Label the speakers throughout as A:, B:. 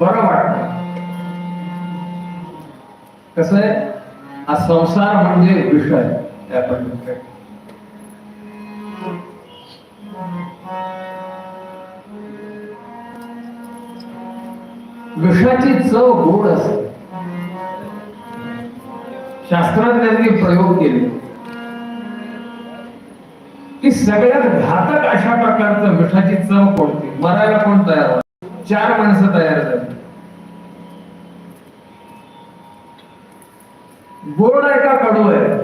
A: बरं वाटतं कसं आहे? हा संसार म्हणजे विषय आपण विषाची चव गोड असते. शास्त्रज्ञांनी प्रयोग केले. की सगळ्यात घातक अशा प्रकारचं विषाची चव कोणती? मरायला कोण तयार चार माणसं तयार झाली गोड आहे का कडू आहे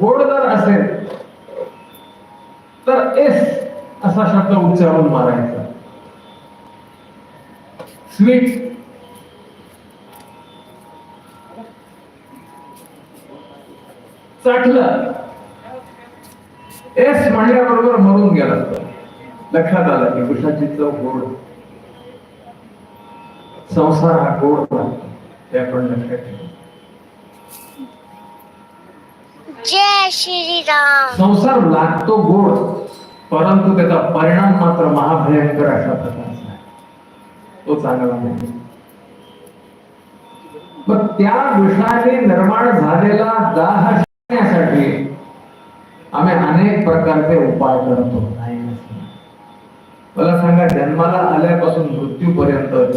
A: गोड जर असेल तर एस असा शब्द उच्चारून मारायचा. स्वीट. चाटलं. एस म्हणल्याबरोबर मरून गेला. लक्षात आलं की विषाची चव गोड. संसार हा गोड आपण लक्षात ठेवू.
B: जय
A: संसार लागतो गोड परंतु त्याचा परिणाम मात्र महाभयंकर अशा प्रकारचा तो चांगला नाही. मग त्या विषाने निर्माण झालेला दाह शमण्यासाठी आम्ही अनेक प्रकारचे उपाय करतो. मला सांगा जन्माला आल्यापासून मृत्यूपर्यंत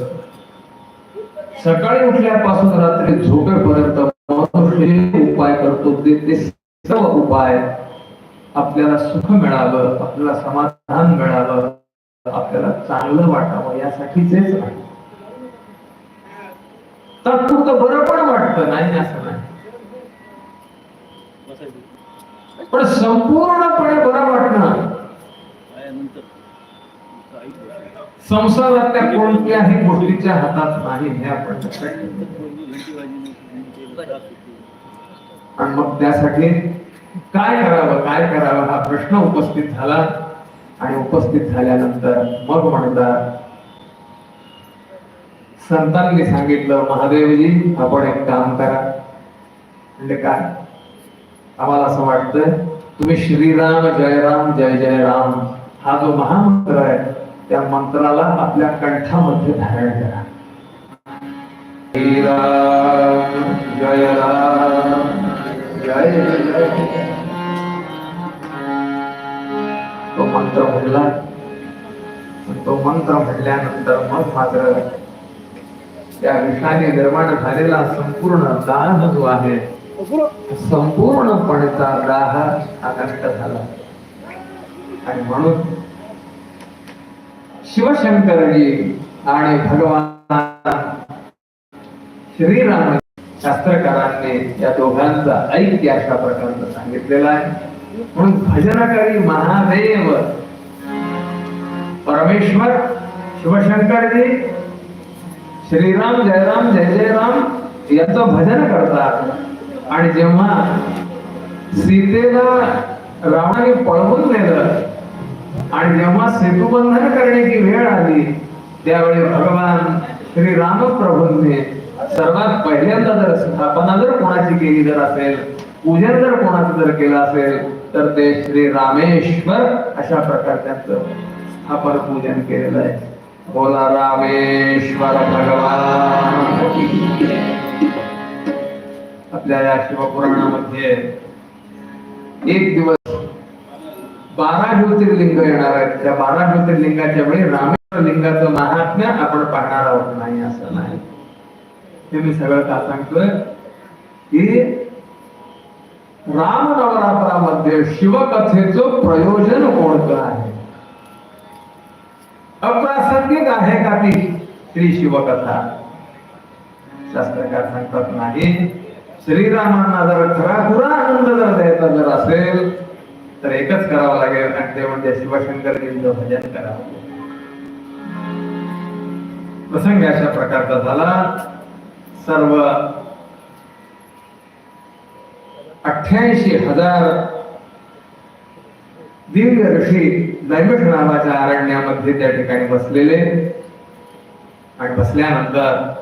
A: सकाळी उठल्यापासून रात्री झोपेपर्यंत मनुष्य जे उपाय करतो. ते सर्व उपाय आपल्याला सुख मिळावं आपल्याला समाधान मिळावं आपल्याला चांगलं वाटावं यासाठीच आहे. तात्पुरतं बरं पण वाटत नाही असं नाही. पण संपूर्णपणे बरं वाटणं संसारातल्या कोणत्याही गोष्टीच्या हातात नाही हे आपण. आणि मग त्यासाठी काय करावं काय करावं हा प्रश्न उपस्थित झाला. आणि उपस्थित झाल्यानंतर मग म्हणतात संतांनी सांगितलं महादेवजी आपण एक काम करा. म्हणजे काय? आम्हाला असं वाटतं तुम्ही श्रीराम जयराम जय जय राम हा जो महामंत्र आहे त्या मंत्राला आपल्या कंठामध्ये धारण करा. जय राम जय जय. तो मंत्र म्हणला तो मंत्र म्हणल्यानंतर मग मात्र त्या विषाने निर्माण झालेला संपूर्ण दाह जो आहे संपूर्णपणेचा दाह नष्ट झाला. आणि म्हणून शिवशंकरजी आणि भगवान श्रीराम शास्त्रकारांनी या दोघांचा ऐक्य अशा प्रकारचं सांगितलेलं आहे. म्हणून भजनकारी महादेव परमेश्वर शिवशंकरजी श्रीराम जयराम जय जय राम यांचं भजन करतात. आणि जेव्हा सीतेला रावणाने पळवून नेलं आणि जेव्हा सेतुबंधन करण्याची वेळ आली त्यावेळी भगवान श्री रामप्रभूंनी सर्वात पहिल्यांदा जर स्थापना जर कोणाची केली जर असेल पूजन जर कोणाचं जर केलं असेल तर ते श्री रामेश्वर अशा प्रकार त्यांचं स्थापन पूजन केलेलं आहे. बोला रामेश्वर भगवान. आपल्या या शिवपुराणामध्ये एक दिवस बारा ज्योतिर्लिंग येणार आहेत. त्या बारा ज्योतिर्लिंगाच्या वेळी रामेश्वर लिंगाचं महात्म्य आपण पाहणार आहोत. नाही असं नाही. हे मी सगळं का सांगतोय? की राम नवरात्रामध्ये शिवकथेचं प्रयोजन कोणतं आहे? अप्रासंगिक आहे का ती? श्री शिवकथा. शास्त्रकार सांगतात नाही. श्रीरामांना जर खराखुरा आनंद जर द्यायचा जर असेल तर एकच करावं लागेल आणि ते म्हणजे शिवशंकर भजन करावं. प्रसंग अशा प्रकारचा झाला. सर्व अठ्ठ्याऐंशी हजार दिव्य ऋषी नैमिष नावाच्या अरण्यामध्ये त्या ठिकाणी बसलेले. आणि बसल्यानंतर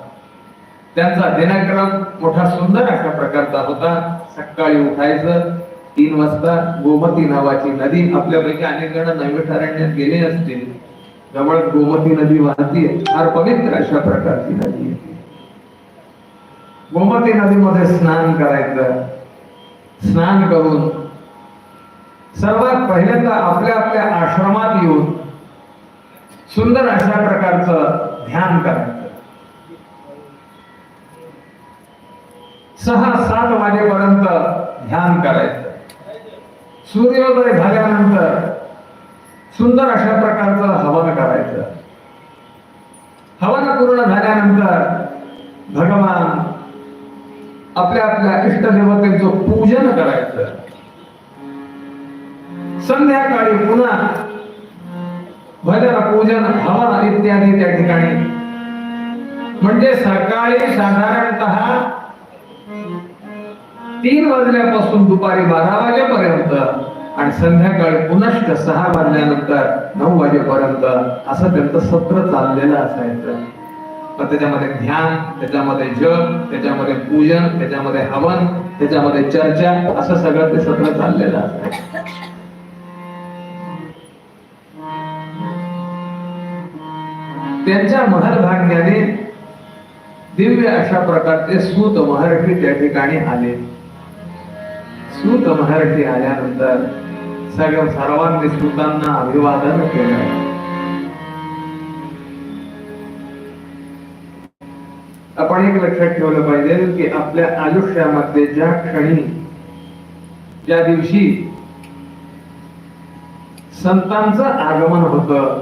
A: त्यांचा दिनक्रम मोठा सुंदर अशा प्रकारचा होता. सकाळी उठायचं. तीन वाजता गोमती नावाची नदी आपल्यापैकी अनेक जण नैमिष गेले असतील. जवळ गोमती नदी वाहतीये फार पवित्र अशा प्रकारची नदी आहे. गोमती नदीमध्ये स्नान करायचं. स्नान करून सर्वात पहिल्यांदा आपल्या आपल्या आश्रमात येऊन सुंदर अशा प्रकारचं ध्यान करायचं. सहा सात वाजेपर्यंत ध्यान करायचं. सूर्योदय झाल्यानंतर सुंदर अशा प्रकारचं हवन करायचं. हवन पूर्ण झाल्यानंतर भगवान आपल्या आपल्या इष्टदेवतेचं पूजन करायचं. संध्याकाळी पुन्हा भजन पूजन हवन इत्यादी त्या ठिकाणी. म्हणजे सकाळी साधारणतः तीन वाजल्यापासून दुपारी बारा वाजेपर्यंत आणि संध्याकाळी पुनश्च सहा वाजल्यानंतर नऊ वाजेपर्यंत असं त्यांचं सत्र चाललेलं असायचं. पण त्याच्यामध्ये ध्यान त्याच्यामध्ये जप त्याच्यामध्ये पूजन त्याच्यामध्ये हवन त्याच्यामध्ये चर्चा असं सगळं ते सत्र चाललेलं असायचं. त्यांच्या महर्भाग्याने दिव्य अशा प्रकारचे सूत महर्षी त्या ठिकाणी आले. सूत महर्षी आल्यानंतर सगळ्या सर्वांनी सूतांना अभिवादन केलं. आपण एक लक्षात ठेवलं पाहिजे की आपल्या आयुष्यामध्ये ज्या क्षणी ज्या दिवशी संतांचं आगमन होतं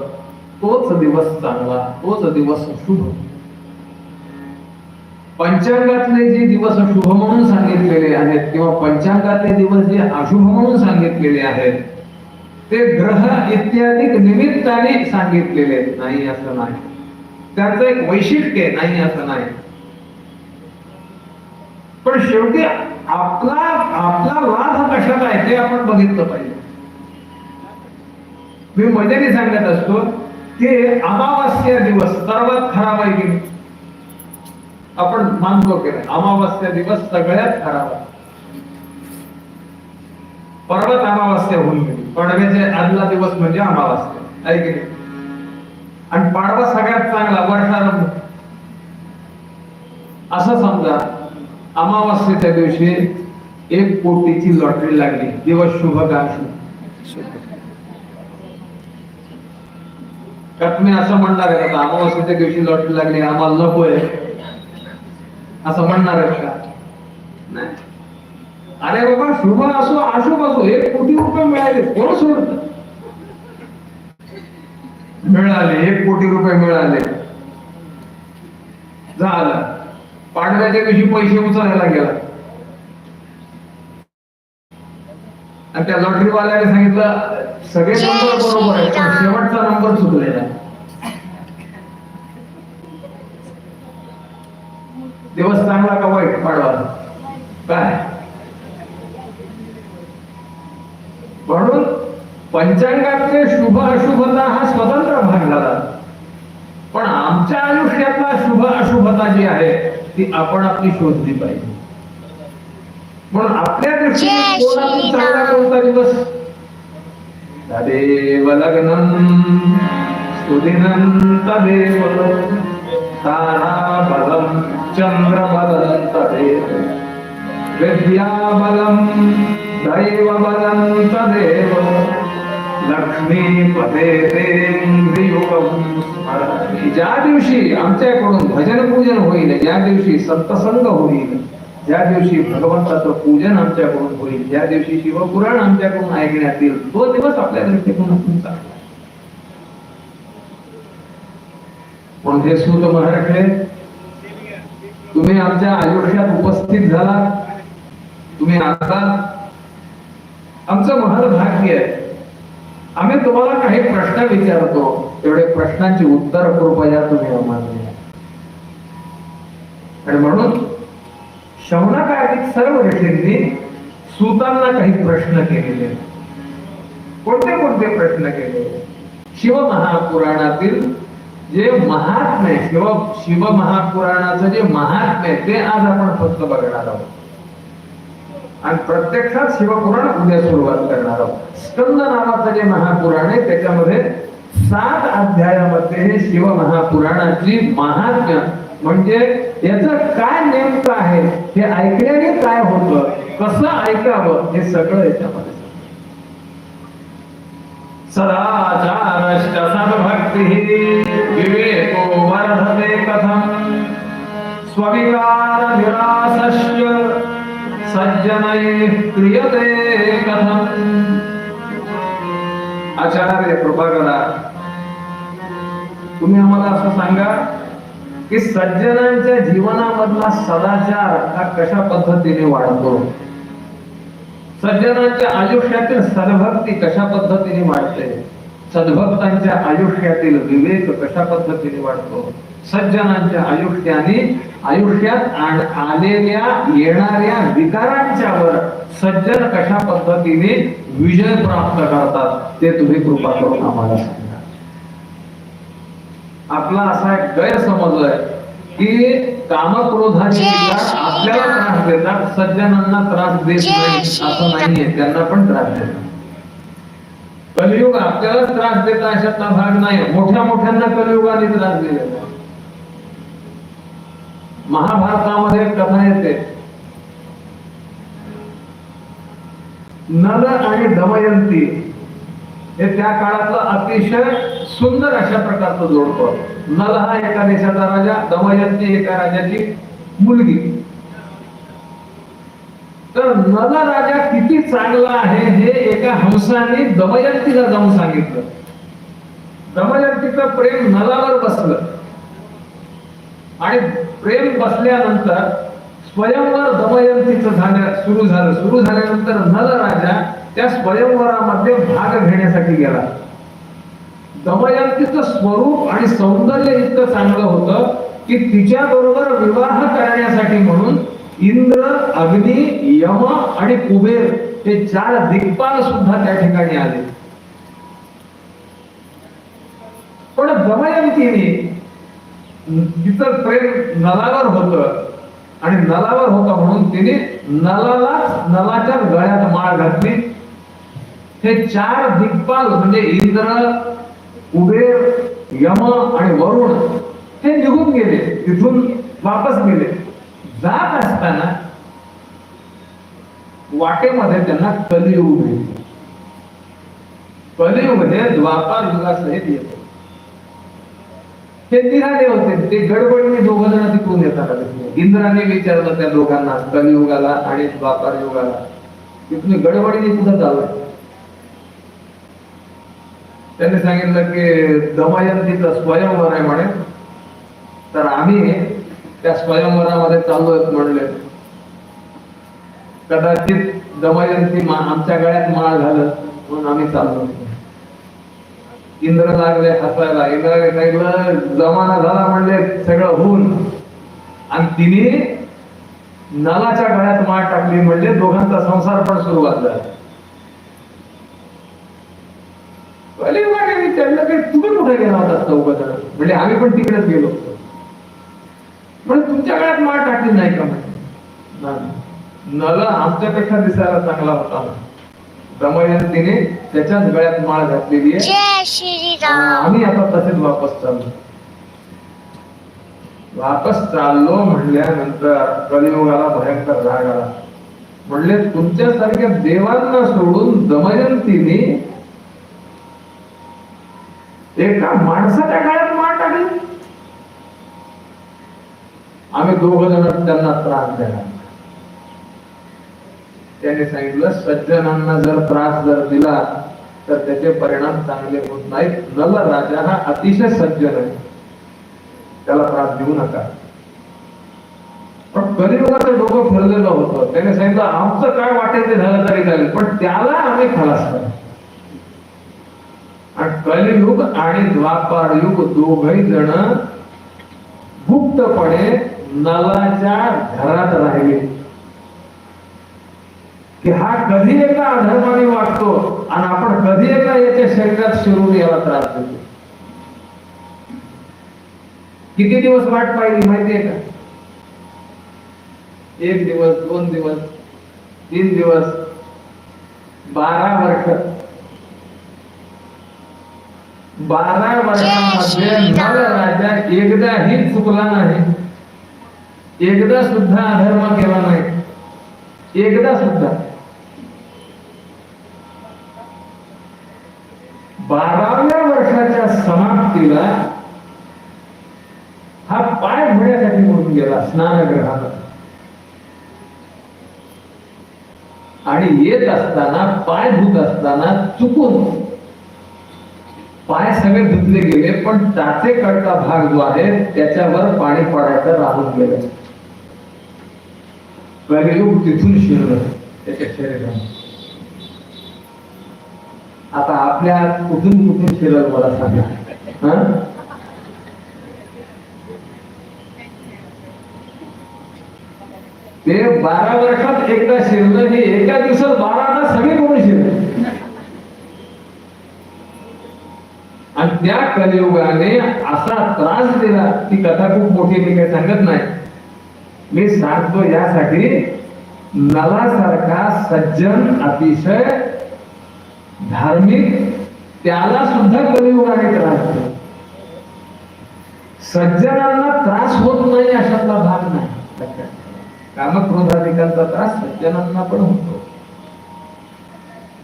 A: तोच दिवस चांगला तोच दिवस शुभ. पंचांगातले जे दिवस शुभ म्हणून सांगितलेले आहेत किंवा पंचांगातले दिवस जे अशुभ म्हणून सांगितलेले आहेत ते ग्रह इत्यादी निमित्ताने सांगितलेले नाही असं नाही. त्याचं एक वैशिष्ट्य नाही असं नाही. पण शेवटी आपला आपला लाभ कशाला आहे ते आपण बघितलं पाहिजे. मी मजेने सांगत असतो की अमावास्या दिवस सर्वात खराब आहे की आपण मानतो की नाही. अमावास्या दिवस सगळ्यात खराब आहे. पर्वत अमावास्या होऊन गेली. पडव्याचे आदला दिवस म्हणजे अमावास्या. आहे की आणि पाडवा सगळ्यात चांगला वर्षारंभ असं समजा अमावस्येच्या दिवशी एक कोटीची लॉटरी लागली. दिवस शुभ का अशुभ? तुम्ही असं म्हणणार आहे का अमावस्येच्या दिवशी लॉटरी लागली आम्हाला नको आहे असं म्हणणार आहे का? नाही. अरे बाबा शुभ असो अशुभ असो एक कोटी रुपये मिळाले कोण सोडत? मिळाले एक कोटी रुपये मिळाले. झालं. पाडव्याच्या दिवशी पैसे उचलायला गेला. आणि त्या लॉटरी वाल्याने सांगितलं सगळे नंबर बरोबर आहे पण शेवटचा नंबर चुकलेला. दिवस चांगला का वाईट पाडवा? काय? म्हणून पंचांगातले शुभ अशुभता हा स्वतंत्र भाग झाला पण आमच्या आयुष्यातला शुभ अशुभता जी आहे ती आपण आपली शोधली पाहिजे. म्हणून आपल्या दृष्टीने कोणाला. चांगला कोणता दिवस? तदेव लग्नम सुदिनं तदेव ताराबलं चंद्रबलं तदेव विद्याबलं दैवबलं तदेव लक्ष्मीपते ज्या दिवशी आमच्याकडून भजन पूजन होईल ज्या दिवशी संतसंग होईल ज्या दिवशी भगवंताचं पूजन आमच्याकडून होईल ज्या दिवशी शिवपुराण आमच्याकडून ऐकण्यात येईल तो दिवस आपल्या दृष्टीकोनातून चांगला म्हणजे सुत महाराष्ट्र तुम्ही आमच्या आयुष्यात उपस्थित झाला तुम्ही आता आमचं महार भाग्य आहे. आम्ही तुम्हाला काही प्रश्न विचारतो तेवढे प्रश्नांची उत्तर कृपया तुम्ही आम्हाला द्या. आणि म्हणून शौनकाधिक सर्व ऋषींनी सूतांना काही प्रश्न केलेले. कोणते कोणते प्रश्न केले? शिव महापुराणातील जे महात्म्य किंवा शिव महापुराणाचं जे महात्म्य आहे, ते आज आपण फक्त बघणार आहोत. आणि प्रत्यक्षात शिवपुराण उद्या सुरुवात करणार आहोत. स्कंद नावाचं जे महापुराण आहे त्याच्यामध्ये सात अध्यायामध्ये हे शिव महापुराणाची महात्म्य म्हणजे याचं काय नेमकं आहे हे ऐकल्याने काय होतं कसं ऐकावं हे सगळं याच्यामध्ये सदाचारश्च सद्भक्तिः विवेको वर्धते कथम्। स्वविकारनिरासश्च सज्जनैः क्रियते कथम्। आचार्य कृपा करा तुम्ही आम्हाला असं सांगा की सज्जनांच्या जीवनामधला सदाचार हा कशा पद्धतीने वाढतो? सज्जनांच्या आयुष्यातील सद्भक्ती कशा पद्धतीने वाढते? सद्भक्तांच्या आयुष्यातील विवेक कशा पद्धतीने वाढतो? सज्जनांच्या आयुष्याने आयुष्यात आलेल्या येणाऱ्या विकारांच्यावर सज्जन कशा पद्धतीने विजय प्राप्त करतात ते तुम्ही कृपा करून आम्हाला सांगा. आपला असा एक गैरसमज आहे की
B: श्रीराम.
A: आपल्याला त्रास देतात सज्जनांना त्रास देत नाही असं. नाहीये त्यांना पण त्रास देतात कलियुग आपल्याला त्रास देत अशातला भाग नाही मोठ्या मोठ्यांना कलियुगाने त्रास दिलेला. महाभारतामध्ये कथा येते नल आणि दमयंती हे त्या काळातलं अतिशय सुंदर अशा प्रकारचं जोडतो नल हा एका देशाचा राजा दमयंती एका राजाची मुलगी. तर नल राजा किती चांगला आहे हे एका हंसाने दमयंतीला जाऊन सांगितलं. दमयंतीचं प्रेम नलावर बसलं. आणि प्रेम बसल्यानंतर स्वयंवर दमयंतीचं झालं सुरू झालं. सुरू झाल्यानंतर नल राजा त्या स्वयंवरामध्ये भाग घेण्यासाठी गेला. दमयंतीचं स्वरूप आणि सौंदर्य इतकं चांगलं होतं की तिच्या बरोबर विवाह करण्यासाठी म्हणून इंद्र अग्नी यम आणि कुबेर हे चार दिग्पाल सुद्धा त्या ठिकाणी आले. पण दमयंतीने तिचं प्रेम नलावर होत आणि नलावर होता म्हणून तिने नलालाच नलाच्या गळ्यात माळ घातली. हे चार दिग्पाल म्हणजे इंद्र कुबेर यम आणि वरुण हे निघून गेले. तिथून वापस गेले. जात असताना वाटेमध्ये त्यांना कलियुग भेटले. कलियुग हे द्वापार युगासहित येतो. हे निघाले होते. ते गडबडीने दोघ जण तिकडून येतात. इंद्राने विचारलं त्या दोघांना कलियुगाला आणि द्वापार युगाला. तिथून गडबडीने कुठं चाललाय त्यांनी सांगितलं की दमयंतीचं स्वयंवर आहे म्हणे. तर आम्ही त्या स्वयंवरामध्ये चालू आहेत म्हणले. कदाचित दमयंती मा- आमच्या गळ्यात माळ झालं म्हणून आम्ही चाललो. इंद्र लागले हसायला इंद्राने सांगितलं जमाना झाला म्हणले सगळं होऊन. आणि तिने नलाच्या गळ्यात माळ टाकली म्हणजे दोघांचा संसार पण सुरुवात झाला कलियुगाने विचारलं की तुम्ही कुठे गेला होता चौघजण म्हणजे आम्ही पण तिकडेच गेलो म्हणजे तुमच्या गळ्यात माळ टाकली नाही का म्हणे? नाही. नल आमच्यापेक्षा दिसायला चांगला होता दमयंतीने त्याच्याच गळ्यात माळ घातलेली आहे.
B: जय श्री राम
A: आम्ही आता तसेच वापस चाललो. वापस चाललो म्हणल्यानंतर कलियुगाला भयंकर राग आला. म्हणले तुमच्यासारख्या देवांना सोडून दमयंतीने एका माणसाच्या काळात मार टाकली. आम्ही दोघ जण त्यांना त्रास देणार. त्याने सांगितलं सज्जनांना जर त्रास जर दिला तर त्याचे परिणाम चांगले होत नाहीत. नल राजा हा अतिशय सज्जन आहे त्याला त्रास देऊ नका. पण कलियुगाचं डोकं फिरलेलं होतं. त्याने सांगितलं आमचं काय वाटेल ते झालं तरी चालेल पण त्याला आम्ही खलास करू. कलयुग आणि द्वापार युग दोघही जण गुप्तपणे नलाच्या घरात राहिले. की हा कधी एका अधर्माने वाटतो आणि आपण कधी एका याच्या शरीरात शिरून याला त्रास देतो? किती दिवस वाट पाहिली माहितीये का? एक दिवस दोन दिवस तीन दिवस बारा वर्ष. बारा वर्षामध्ये. नर राजा एकदाही चुकला नाही. एकदा सुद्धा अधर्म केला नाही. एकदा सुद्धा. बाराव्या वर्षाच्या समाप्तीला हा पाय धुण्यासाठी म्हणून गेला स्नानगृहात. आणि येत असताना पाय धुत असताना चुकून पाय सगळे धुतले गेले पण त्याचे कडचा भाग जो आहे त्याच्यावर पाणी पडायचं राहून गेलं. कलियुग तिथून शिरलं त्याच्या शरीरात. आता आपल्या कुठून कुठून शिरल मला सांगा. ते बारा वर्षात एकदा शिरलं हे एका दिवसात बाराला सगळे कोण शिरलं आणि त्या कलियुगाने असा त्रास दिला ती कथा खूप मोठी मी काही सांगत नाही. मी सांगतो यासाठी नलासारखा सज्जन अतिशय धार्मिक त्याला सुद्धा कलियुगाने त्रास दिला. सज्जनांना त्रास होत नाही अशातला भाग नाही. कामक्रोधाधिकांचा त्रास सज्जनांना पण होतो.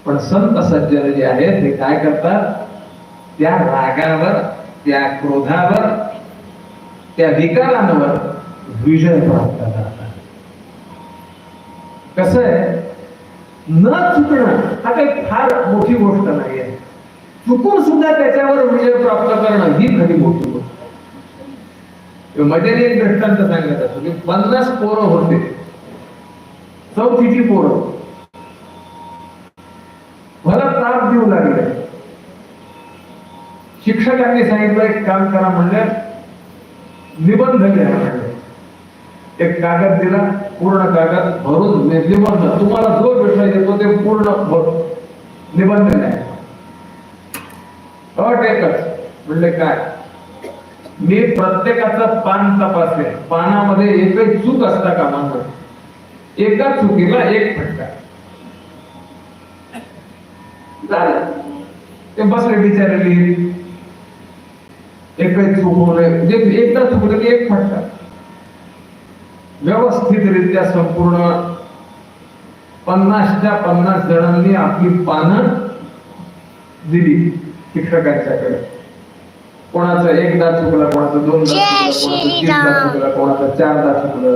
A: पण संत सज्जन जे आहेत ते काय करतात? त्या रागावर त्या क्रोधावर त्या विकारांवर विजय प्राप्त करतात कसं आहे? न चुकणं हा काही फार मोठी गोष्ट नाही आहे. चुकून सुद्धा त्याच्यावर विजय प्राप्त करणं ही खरी मोठी गोष्ट मजेने एक दृष्टांत सांगत असतो की पन्नास पोरं होते. चौथीची पोरं. मला ताप देऊ लागले. शिक्षकांनी सांगितलं एक काम करा म्हणजे निबंध घ्या म्हणले एक कागद दिला पूर्ण कागद भरून म्हणजे निबंध. तुम्हाला जो विषय येतो ते पूर्ण निबंध लिहा. अट एकच म्हणले काय? मी प्रत्येकाचं पान तपासले. पानामध्ये एकही चूक असता कामा नये. एका चुकीला एक फटका. झालं. ते बसले बिचारे एकही चूक होऊ नये म्हणजे एकदा चुकलं की एक फटका व्यवस्थितरित्या संपूर्ण पन्नासच्या पन्नास जणांनी आपली पानं दिली शिक्षकांच्याकडे. कोणाचं एकदा चुकलं कोणाचं दोनदा चुकलं कोणाचं तीनदा. चुकलं कोणाचं चारदा चुकलं.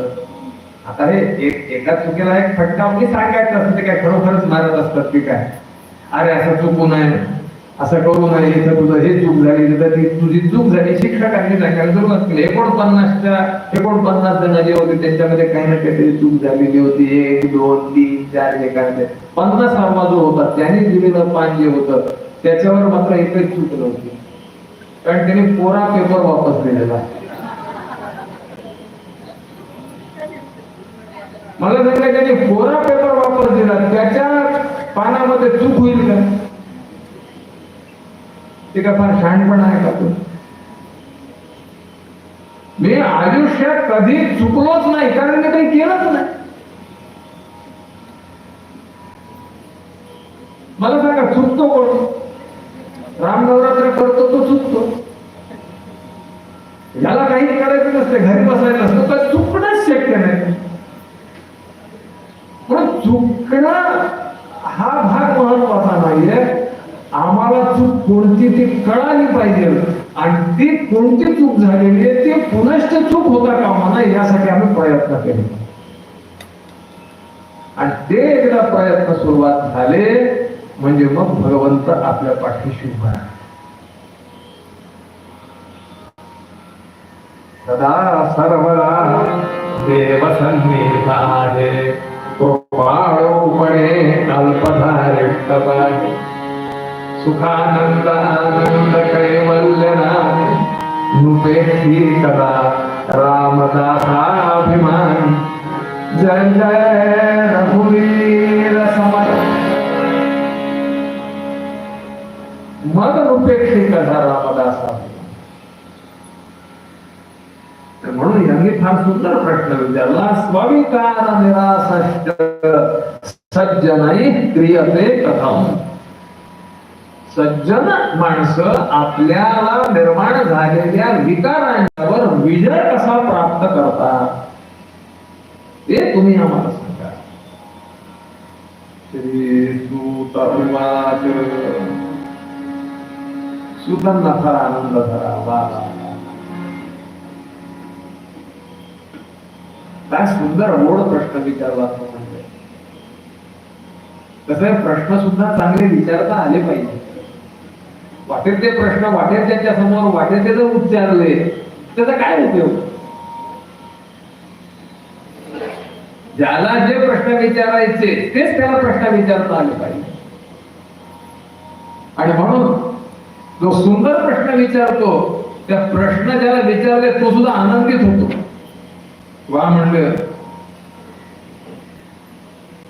A: आता हे एक एका चुकीला एक फटका म्हणजे सांगायचं असतं ते काय खरोखरच मारत असतात की काय? अरे असं चुकू नये असं करू नये इथं तुझं हे चूक झाली तिथं ती तुझी चूक झाली शिक्षकांनी सांगायला सुरुवात केली एकोणपन्नासच्या एकोणपन्नास जण जे होते त्यांच्यामध्ये काही ना काहीतरी चूक झालेली होती. एक दोन तीन चार एखादे पन्नास जो होता त्याने दिलेलं पान जे होतं त्याच्यावर मात्र एकही चूक नव्हती. कारण त्यांनी कोरा पेपर वापस दिलेला. मला सांगितलं त्यांनी कोरा पेपर वापस दिला त्याच्या पानामध्ये चूक होईल का? ते का फार शहाणपणा आहे का तू? मी आयुष्यात कधी चुकलोच नाही कारण मी काही केलंच नाही. मला सांगा चुकतो कोण? रामनवरात्र करतो तो चुकतो. याला काही करायचं नसते घरी बसायला असतं तर चुकणंच शक्य नाही. पण चुकणं हा भाग महत्त्वाचा नाहीये. आम्हाला चूक कोणती ती कळाली पाहिजे आणि ती कोणती चूक झालेली आहे ती पुनश्च चूक होता कामा नये यासाठी आम्ही प्रयत्न केले आणि ते एकदा प्रयत्न सुरुवात झाले म्हणजे मग भगवंत आपल्या पाठीशी उभा आहे. सदा सर्वदा देव सन्निध आहे कृपाळूपणे अल्पधारिष्ट पाहे सुखानंद आनंद कैवल्य नाम नुपेक्षी कदा रामदासाभिमान जय जय रघुवीर समर्थ मग उपेक्षी कदा रामदासाभिमान म्हणून यांनी फार सुंदर प्रश्न विचारला स्वीकार निराश सज्जनाई क्रियते कथम. सज्जन माणसं आपल्याला निर्माण झालेल्या विकारांच्यावर विजय कसा प्राप्त करतात ते तुम्ही आम्हाला सांगा. श्री सूत उवाच सुतांना खरा आनंद झाला वा. काय सुंदर मोड प्रश्न विचारला तो म्हणजे. तसे प्रश्न सुद्धा चांगले विचारता आले पाहिजे. वाटेल ते प्रश्न वाटेल त्याच्यासमोर वाटेल ते जर उच्चारले त्याचा काय उपयोग? ज्याला जे प्रश्न विचारायचे तेच त्याला प्रश्न विचारता आले पाहिजे. आणि म्हणून जो सुंदर प्रश्न विचारतो त्या प्रश्न ज्याला विचारले तो सुद्धा आनंदित होतो. वा म्हणलं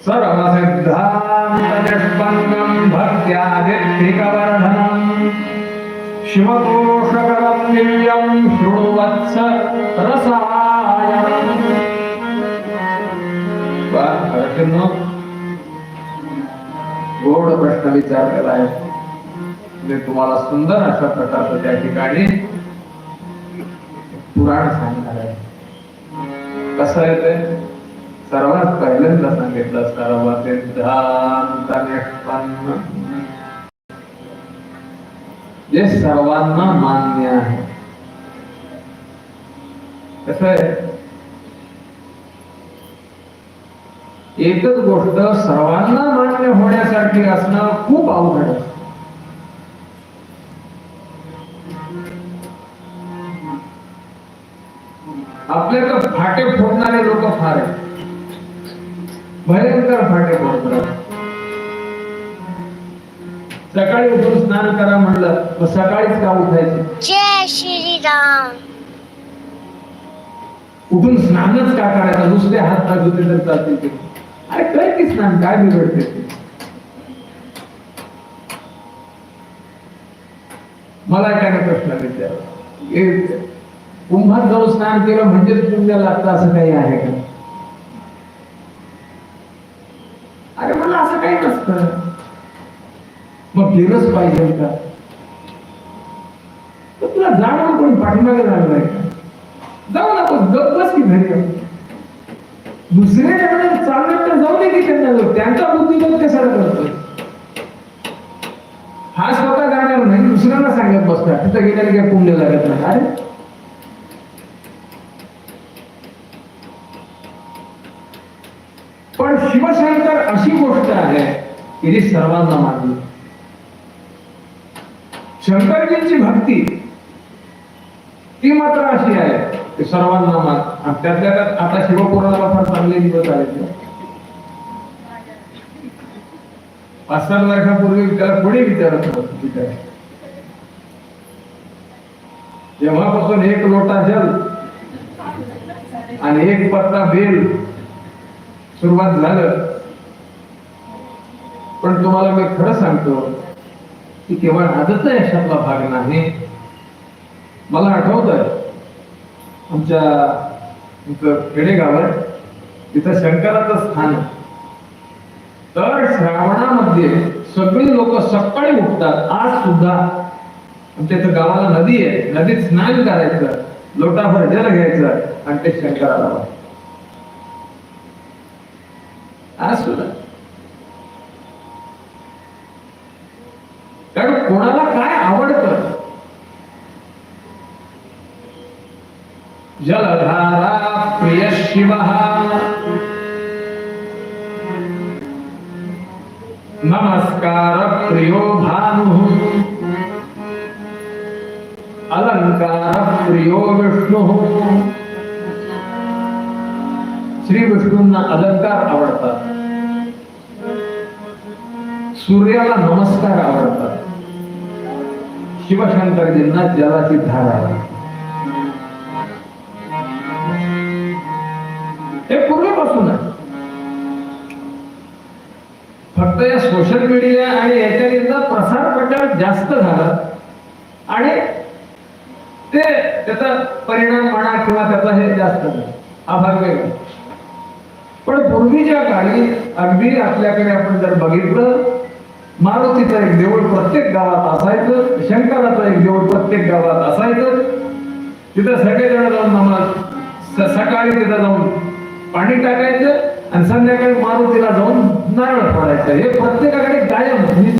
A: सर्वसिद्धान्तनिष्पन्नं भक्त्यादित्तिकवर्धनं शिवतोषकरं दिव्यं शृण्वत्स रसायनम्। गोड प्रश्न विचारलेला आहे. मी तुम्हाला सुंदर अशा प्रकारचं त्या ठिकाणी पुराण सांगणार आहे. कसं आहे ते? सर्वात पहिल्यांदा सांगितलं सर्व सिद्धांत निष्पन्न जे सर्वांना मान्य आहे. कस आहे? एकच गोष्ट सर्वांना मान्य होण्यासाठी असणं खूप अवघड असत आपल्याकडे फाटे फोडणारे लोक फार आहेत. भयंकर फाटे फोडतात सकाळी उठून स्नान करा म्हणलं मग सकाळीच का उठायचे?
B: जय श्री राम
A: उठून स्नानच का करायचं? दुसरे हात धुतले तर चालतील ते. अरे काय की स्नान? काय बिघडते? मला एकाने प्रश्न विचारला हे कुंभात जाऊन स्नान केलं म्हणजेच पुण्य लागतं असं काही आहे का अरे मला असं मग गेलंच पाहिजे का? तुला जाणार कोणी? पाठीमागे लागलाय का? जाऊ नको गप्पच की घरी दुसरे जणांना चालणार तर जाऊ दे की त्यांना त्यांचा बुद्धिबोध कशाला करतो हा स्वतः जाणार नाही. दुसऱ्यांना सांगत बसता तिथं गेल्याने काय पुण्य लागत नाही. अरे. पण शिवशंकर अशी गोष्ट आहे. तिने सर्वांना मानली. शंकरजींची भक्ती ती मात्र अशी आहे की सर्वांना मान आणि त्यातल्या त्यात आता शिवपुराणाला फार चांगले दिवस आहेत पाच सात वर्षापूर्वी त्याला पुढे विचारत जेव्हापासून एक लोटा जल आणि एक पत्ता बेल सुरुवात झालं. पण तुम्हाला मी खरं सांगतो की केवळ आजचा यशातला भाग नाही. मला आठवत आहे आमच्या इथं खेडेगाव आहे. तिथं शंकराचं स्थान आहे. तर श्रावणामध्ये सगळी लोक सकाळी उठतात. आज सुद्धा आमच्या इथं गावाला नदी आहे. नदीत स्नान करायचं लोटाभर जल घ्यायचं आणि ते शंकराला आज सुद्धा कारण कोणाला काय आवडतं जलधारा प्रिय शिव नमस्कार प्रियो भानु अलंकार प्रियो विष्णुः। श्री विष्णूंना अलंकार आवडतात. सूर्याला नमस्कार आवडतात. शिवशंकरजींना जलाची धार आवडतात हे आहे फक्त या सोशल मीडिया आणि याच्या प्रसार प्रचार जास्त झाला. आणि ते त्याचा परिणाम म्हणा किंवा त्याचा हे जास्त आभार वेगळा पण पूर्वीच्या काळी अगदी आपल्याकडे आपण जर बघितलं मारुतीचं एक देऊळ प्रत्येक गावात असायचं शंकराचं एक देऊळ प्रत्येक गावात असायचं. तिथं सगळेजण जाऊन नमाज स- सकाळी तिथं जाऊन पाणी टाकायचं आणि संध्याकाळी मारुतीला जाऊन नारळ फोडायचं. हे प्रत्येकाकडे कायम.